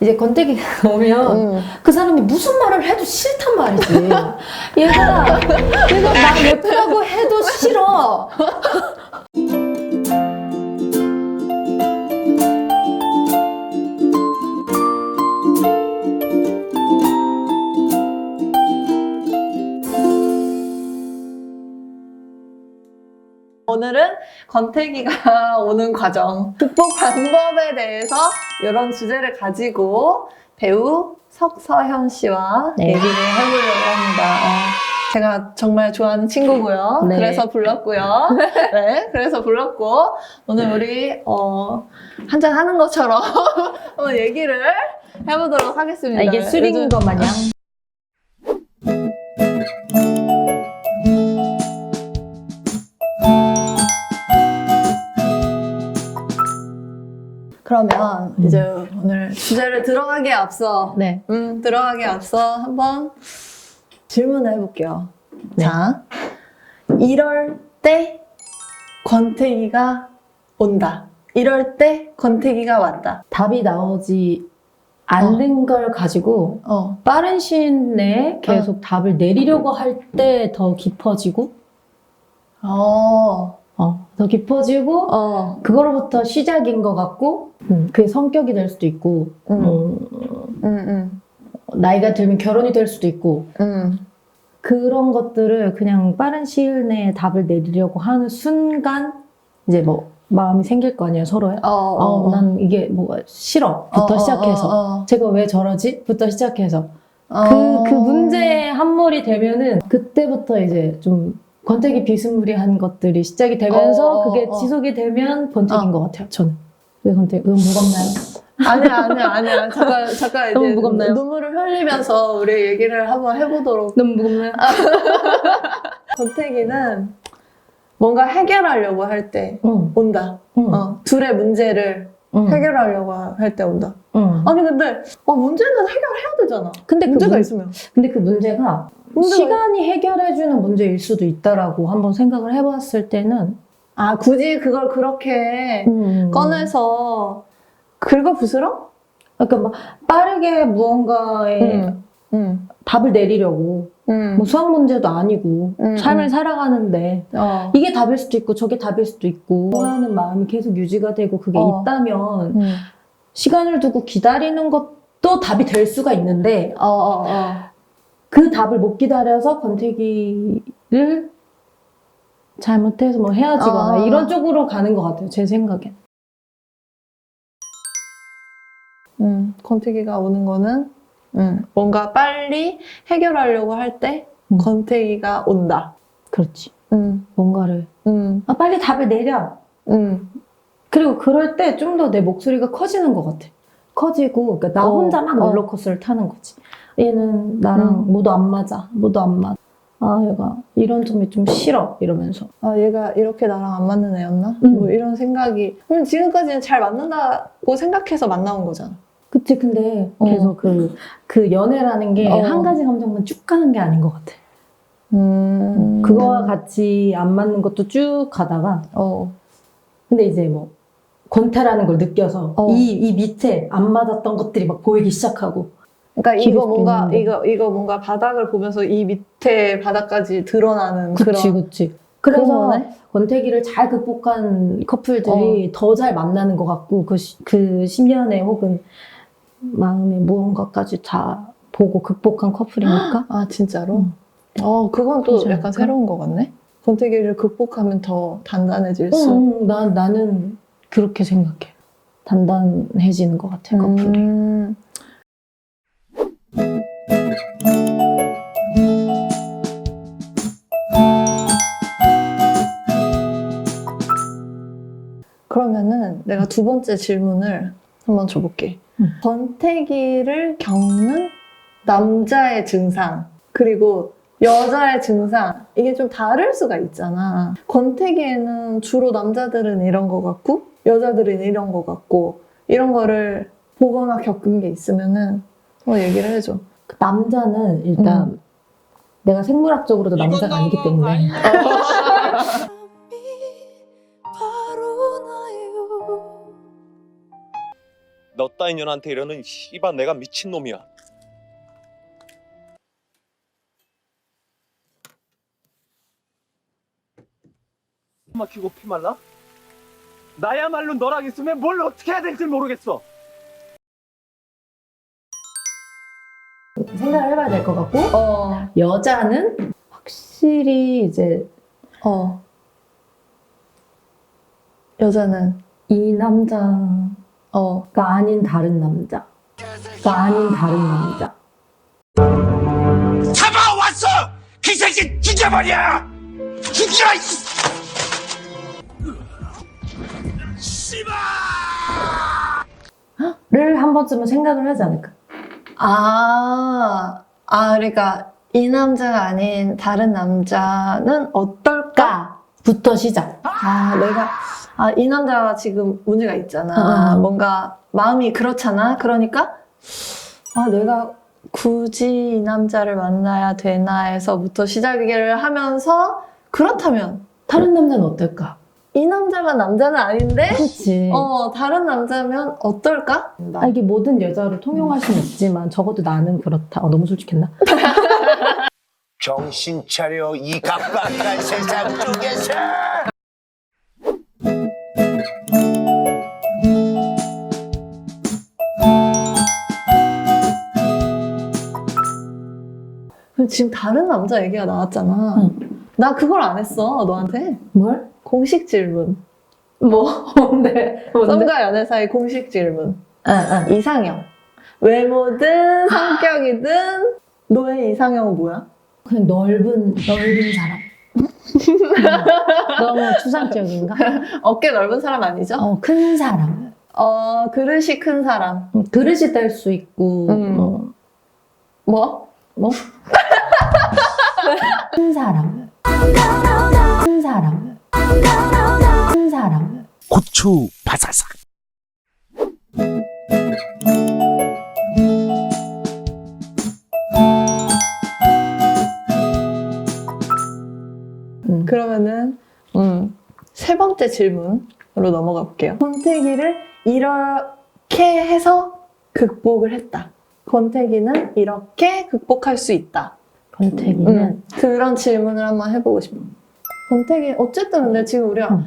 이제 권태기가 오면 음. 그 사람이 무슨 말을 해도 싫단 말이지. 얘가 얘가 나 예쁘다고 해도 싫어. 오늘은 권태기가 오는 과정, 극복 방법에 대해서 이런 주제를 가지고 배우 석서현 씨와 네. 얘기를 해보려고 합니다. 어, 제가 정말 좋아하는 친구고요. 네. 그래서 불렀고요. 네, 그래서 불렀고 오늘 우리 어, 한잔 하는 것처럼 한번 얘기를 해보도록 하겠습니다. 아, 이게 술인 요즘- 거 마냥. 그러면 음. 이제 오늘 주제를 들어가기에 앞서 네. 음, 들어가기 앞서 한번 질문을 해볼게요. 네. 자, 이럴 때 권태기가 온다. 이럴 때 권태기가 왔다. 답이 나오지 않는 걸 가지고 어, 빠른 시일 내에 계속 답을 내리려고 할 때 더 깊어지고, 어, 어, 더 깊어지고, 어, 그거로부터 시작인 것 같고, 음, 그게 성격이 될 수도 있고, 음, 음, 음, 나이가 들면 결혼이 될 수도 있고, 음, 그런 것들을 그냥 빠른 시일 내에 답을 내리려고 하는 순간, 이제 뭐, 마음이 생길 거 아니에요, 서로에. 어, 어, 어, 난 이게 뭐가 싫어. 부터 어, 어, 시작해서. 어, 제가 왜 저러지? 부터 시작해서. 어. 그, 그 문제에 함몰이 되면은 그때부터 이제 좀 권태기 비스무리한 것들이 시작이 되면서 어, 그게 어. 지속이 되면 권태기인 어. 것 같아요, 저는. 왜 권태기? 음, 무겁나요? 아니야, 아니야, 아니야. 잠깐, 잠깐 너무 이제 무겁나요? 눈물을 흘리면서 우리 얘기를 한번 해보도록 너무 무겁나요? 권태기는 뭔가 해결하려고 할 때 응, 온다. 응, 어, 둘의 문제를 응, 해결하려고 할 때 온다. 응. 아니 근데 어, 문제는 해결해야 되잖아. 근데 그, 문제가 문, 있으면. 근데 그 문제가 문제가 시간이 해결해주는 문제일 수도 있다라고 한번 생각을 해봤을 때는 아 굳이 그걸 그렇게 음, 꺼내서 긁어 부스러? 그러니까 막 빠르게 무언가에 응. 응. 답을 내리려고 응. 뭐 수학 문제도 아니고 음, 삶을 음. 살아가는데 어. 이게 답일 수도 있고 저게 답일 수도 있고 좋아하는 마음이 계속 유지가 되고 그게 어. 있다면 응. 시간을 두고 기다리는 것도 답이 될 수가 있는데 어, 어, 어. 그 답을 못 기다려서 권태기를 잘못해서 뭐 헤어지거나 어. 이런 쪽으로 가는 것 같아요 제 생각엔 음, 권태기가 오는 거는 음, 뭔가 빨리 해결하려고 할 때 음. 권태기가 온다. 그렇지 음, 뭔가를 음, 아, 빨리 답을 내려 음. 그리고 그럴 때 좀 더 내 목소리가 커지는 것 같아. 커지고, 그러니까 나 어, 혼자 막 어. 롤러코스터를 타는 거지. 얘는 나랑 음. 모두 안 맞아. 모두 안 맞아. 아, 얘가 이런 점이 좀 싫어. 이러면서. 아, 얘가 이렇게 나랑 안 맞는 애였나? 음. 뭐 이런 생각이. 그럼 지금까지는 잘 맞는다고 생각해서 만나온 거잖아. 그치, 근데 어. 계속 그, 그 연애라는 게 어. 한 가지 감정만 쭉 가는 게 아닌 것 같아. 음. 그거와 같이 안 맞는 것도 쭉 가다가, 어. 근데 이제 뭐, 권태라는 걸 느껴서 어. 이, 이 밑에 안 맞았던 것들이 막 보이기 시작하고. 그러니까 이거 뭔가, 있는데. 이거, 이거 뭔가 바닥을 보면서 이 밑에 바닥까지 드러나는 그치, 그런. 그치. 그래서 거네? 권태기를 잘 극복한 커플들이 더잘 만나는 것 같고 그, 시- 그 10년에 혹은 마음의 무언가까지 다 보고 극복한 커플이니까 아, 진짜로? 음. 어, 그건 또 약간 않을까? 새로운 것 같네? 권태기를 극복하면 더 단단해질 수. 음, 나, 나는 그렇게 생각해 단단해지는 것 같아 커플이 음. 그러면은 내가 두 번째 질문을 한번 줘볼게. 음. 권태기를 겪는 남자의 증상, 그리고 여자의 증상, 이게 좀 다를 수가 있잖아. 권태기에는 주로 남자들은 이런 것 같고, 여자들은 이런 것 같고, 이런 거를 보거나 겪은 게 있으면은 어, 얘기를 해줘. 그 남자는 일단 내가 생물학적으로도 남자가 아니기 때문에 너 따윈 년한테 이러는 씨발 내가 미친 놈이야. 막히고 피 말라? 나야말로 너랑 있으면 뭘 어떻게 해야 될지 모르겠어. 생각을 해봐야 될 것 같고 어, 여자는 확실히 이제 어. 여자는, 이 남자 가 어. 아닌 다른 남자 가 아닌 다른 남자 잡아왔어! 그 새끼 죽여버려! 죽여! 씨발! 를한 번쯤은 생각을 하지 않을까 아, 아, 그러니까 이 남자가 아닌 다른 남자는 어떨까? 부터 시작 아, 내가, 아, 이 남자가 지금 문제가 있잖아. 어, 어. 뭔가 마음이 그렇잖아. 그러니까, 아, 내가 굳이 이 남자를 만나야 되나 해서부터 시작을 하면서, 그렇다면, 다른 남자는 어떨까 이 남자가 남자는 아닌데, 그렇지 어, 다른 남자면 어떨까? 아, 이게 모든 여자를 통용할 수는 있지만 적어도 나는 그렇다 어, 너무 솔직했나 정신 차려 이 각박한 세상 속에서! 지금 다른 남자 얘기가 나왔잖아. 응. 나 그걸 안 했어, 너한테. 뭘 공식 질문. 뭐 뭔데 뭔데 썸과 연애 사이 공식 질문. 응 응 이상형. 외모든 성격이든 너의 이상형은 뭐야? 그냥 넓은 넓은 사람 어, 너무 추상적인가 어깨 넓은 사람 아니죠? 어 큰 사람 어, 그릇이 큰 사람. 음, 그릇이 될 수 있고 음. 어, 뭐? 뭐? 큰 사람. 큰 사람. 큰 사람. 고추 바사삭 음. 그러면은 음, 세 번째 질문으로 넘어가 볼게요. 권태기를 이렇게 해서 극복을 했다. 권태기는 이렇게 극복할 수 있다. 권태기는 음, 그런 질문을 한번 해보고 싶어. 권태기 어쨌든 근데 지금 우리가 음.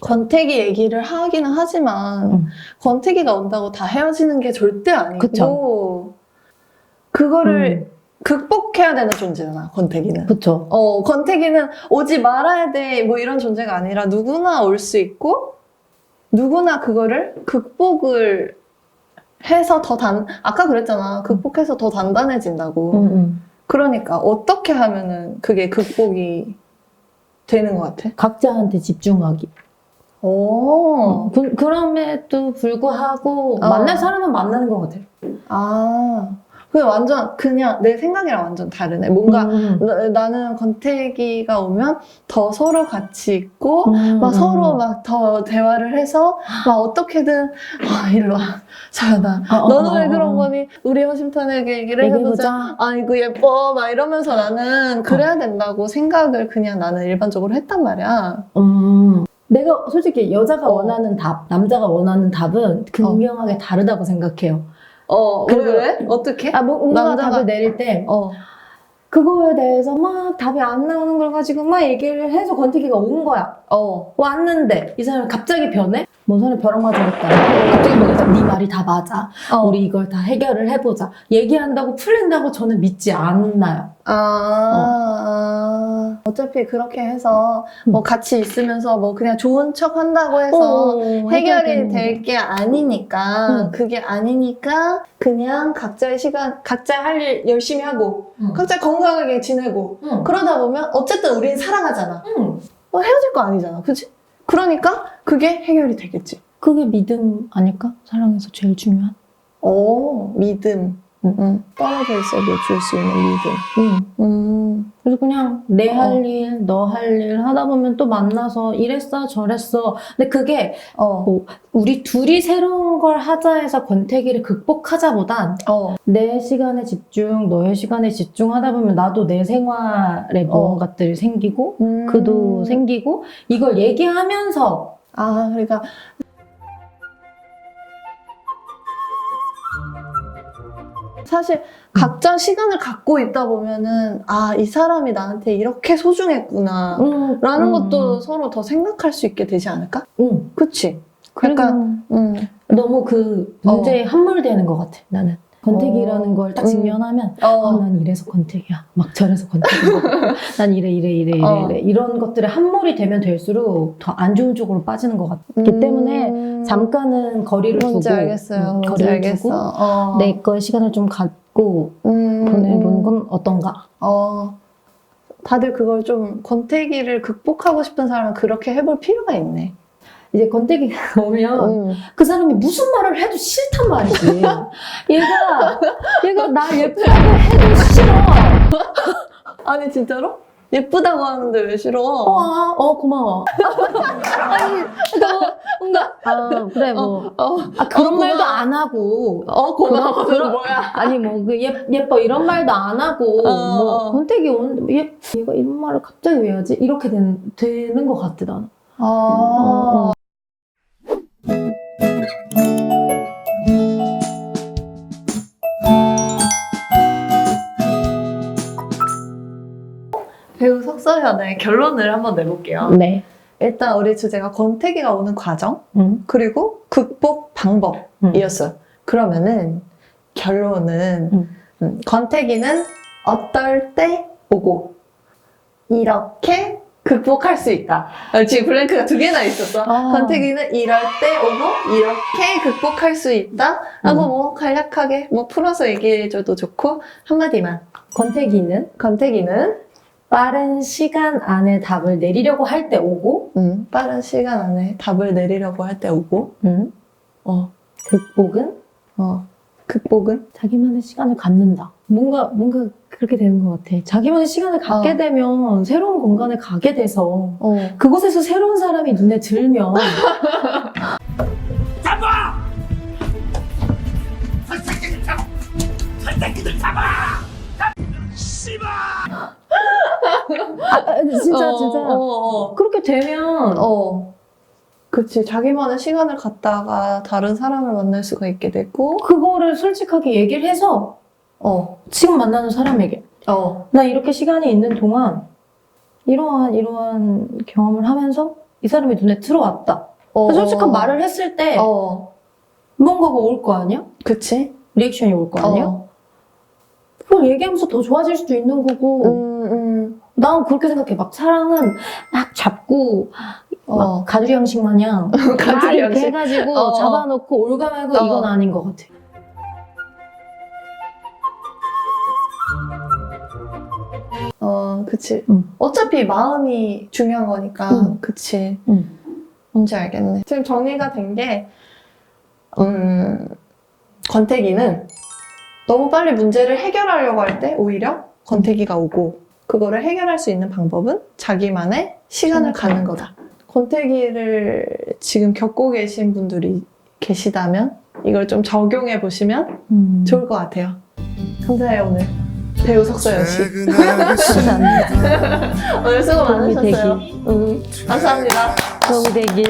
권태기 얘기를 하기는 하지만 음. 권태기가 온다고 다 헤어지는 게 절대 아니고 그쵸. 그거를 음, 극복해야 되는 존재잖아 권태기는. 그쵸. 어 권태기는 오지 말아야 돼 뭐 이런 존재가 아니라 누구나 올 수 있고 누구나 그거를 극복을 해서 더 단 아까 그랬잖아 극복해서 더 단단해진다고. 음, 음. 그러니까 어떻게 하면은 그게 극복이 되는 것 같아? 각자한테 집중하기. 오, 그, 그럼에도 불구하고 어. 만날 사람은 만나는 것 같아. 아, 그게 완전 그냥 내 생각이랑 완전 다르네. 뭔가 음, 나, 나는 권태기가 오면 더 서로 같이 있고 음, 막 음. 서로 막 더 대화를 해서 막 어떻게든 아 일로 와 서연아 어, 어, 너는 어, 왜 그런 어. 거니 우리 허심탄회하게 얘기를 해보자. 아이고 예뻐 막 이러면서 나는 그래야 된다고 생각을 그냥 나는 일반적으로 했단 말이야 음. 내가 솔직히 여자가 어. 원하는 답, 남자가 원하는 답은 극명하게 다르다고 생각해요. 어, 그- 왜, 왜? 어떻게? 아, 뭐, 뭔가 남자가- 답을 내릴 때 어. 그거에 대해서 막 답이 안 나오는 걸 가지고 막 얘기를 해서 권태기가 온 거야. 어. 왔는데 이 사람이 갑자기 변해? 뭔 사람이 벼락 맞아겠다. 갑자기 변해서 네 말이 다 맞아. 어. 우리 이걸 다 해결을 해보자. 얘기한다고 풀린다고 저는 믿지 않나요. 아, 어 차피 그렇게 해서 뭐 음. 같이 있으면서 뭐 그냥 좋은 척 한다고 해서 어, 해결이 될 게 아니니까 음. 그게 아니니까 그냥 각자의 시간 각자 할 일 열심히 하고 응. 각자 건강하게 지내고 응. 그러다 보면 어쨌든 우린 사랑하잖아 응. 어, 헤어질 거 아니잖아 그치? 그러니까 그게 해결이 되겠지 그게 믿음 아닐까? 사랑에서 제일 중요한. 오 믿음 음, 떨어져 있어도 줄 수 있는 믿음. 응. 음, 그래서 그냥 내 어. 할 일, 너 할 일 하다 보면 또 만나서 이랬어, 저랬어. 근데 그게 어, 뭐 우리 둘이 새로운 걸 하자 해서 권태기를 극복하자보단 어, 내 시간에 집중, 너의 시간에 집중하다 보면 나도 내 생활에 어. 무언가들이 생기고 음. 그도 생기고 이걸 얘기하면서 아, 그러니까 사실 각자 시간을 갖고 있다 보면은 아, 이 사람이 나한테 이렇게 소중했구나. 음, 라는 음, 것도 서로 더 생각할 수 있게 되지 않을까? 음. 그치? 약간, 음, 너무 그 문제에 함몰되는 것 같아 나는 권태기라는 걸딱 어. 음. 직면하면 어, 어, 난 이래서 권태기야. 막 저래서 권태기야. 난 이래, 이래, 이래, 이래, 어. 이래. 이런 것들에 함몰이 되면 될수록 더 안 좋은 쪽으로 빠지는 것 같기 때문에 음, 잠깐은 거리를 두고. 뭔지 알겠어요. 음, 거리를 알겠어. 두고 어. 내 거에 시간을 좀 갖고 음, 보내보는 음. 건 어떤가? 어, 다들 그걸 좀 권태기를 극복하고 싶은 사람은 그렇게 해볼 필요가 있네. 이제 권태기가 오면 음. 그 사람이 무슨 말을 해도 싫단 말이지. 얘가, 얘가 나 예쁘다고 해도 싫어. 아니 진짜로? 예쁘다고 하는데 왜 싫어? 어, 아, 어, 고마워. 아니, 너, 뭔가, 아, 그래, 뭐. 어, 아, 그런 어, 말도. 안 하고. 어 고마워. 그럼 뭐야? 아니, 뭐, 그, 예, 예뻐, 이런 말도 안 하고. 어, 뭐, 어. 권태기 온, 얘, 얘가 이런 말을 갑자기 왜 하지? 이렇게 된, 되는 것 같아, 나는. 아, 배우 석서현의 결론을 한번 내볼게요. 네. 일단 우리 주제가 권태기가 오는 과정 응. 그리고 극복 방법이었어요. 그러면은 결론은 음. 음, 권태기는 어떨 때 오고 이렇게 극복할 수 있다. 아, 지금 블랭크가 두 개나 있었어. 아. 권태기는 이럴 때 오고 이렇게 극복할 수 있다. 하고 음. 뭐 간략하게 뭐 풀어서 얘기해줘도 좋고 한마디만. 권태기는 권태기는 빠른 시간 안에 답을 내리려고 할 때 오고, 음, 빠른 시간 안에 답을 내리려고 할 때 오고 응. 어, 극복은 어, 극복은 자기만의 시간을 갖는다. 뭔가, 뭔가 그렇게 되는 것 같아. 자기만의 시간을 갖게 어. 되면 새로운 공간에 가게 돼서 어. 그곳에서 새로운 사람이 눈에 들면 아, 진짜 어, 진짜 어, 어. 그렇게 되면 어. 그치. 자기만의 시간을 갖다가 다른 사람을 만날 수가 있게 되고, 그거를 솔직하게 얘기를 해서 어, 지금 만나는 사람에게 어, 나 이렇게 시간이 있는 동안 이러한 이러한 경험을 하면서 이 사람이 눈에 들어왔다. 어. 솔직한 말을 했을 때 어, 뭔가가 올 거 아니야? 그치? 리액션이 올 거 아니야? 어. 그걸 얘기하면서 더 좋아질 수도 있는 거고 음, 음, 난 그렇게 생각해. 막 사랑은 막 잡고 어. 막 가두리 양식 마냥 막 가두리 이렇게 양식? 해가지고 어. 잡아놓고 올가매고 어. 이건 아닌 것 같아. 어, 그치. 음. 어차피 마음이 중요한 거니까, 음. 그치. 음. 뭔지 알겠네. 지금 정리가 된 게, 음, 권태기는 너무 빨리 문제를 해결하려고 할 때 오히려 권태기가 오고, 그거를 해결할 수 있는 방법은 자기만의 시간을 가는 거다. 권태기를 지금 겪고 계신 분들이 계시다면 이걸 좀 적용해 보시면 음. 좋을 것 같아요. 감사해요, 오늘. 배우 석서연 씨. 감사합니다. 오늘 수고 많으셨어요. 음, 감사합니다. 도움이 되길.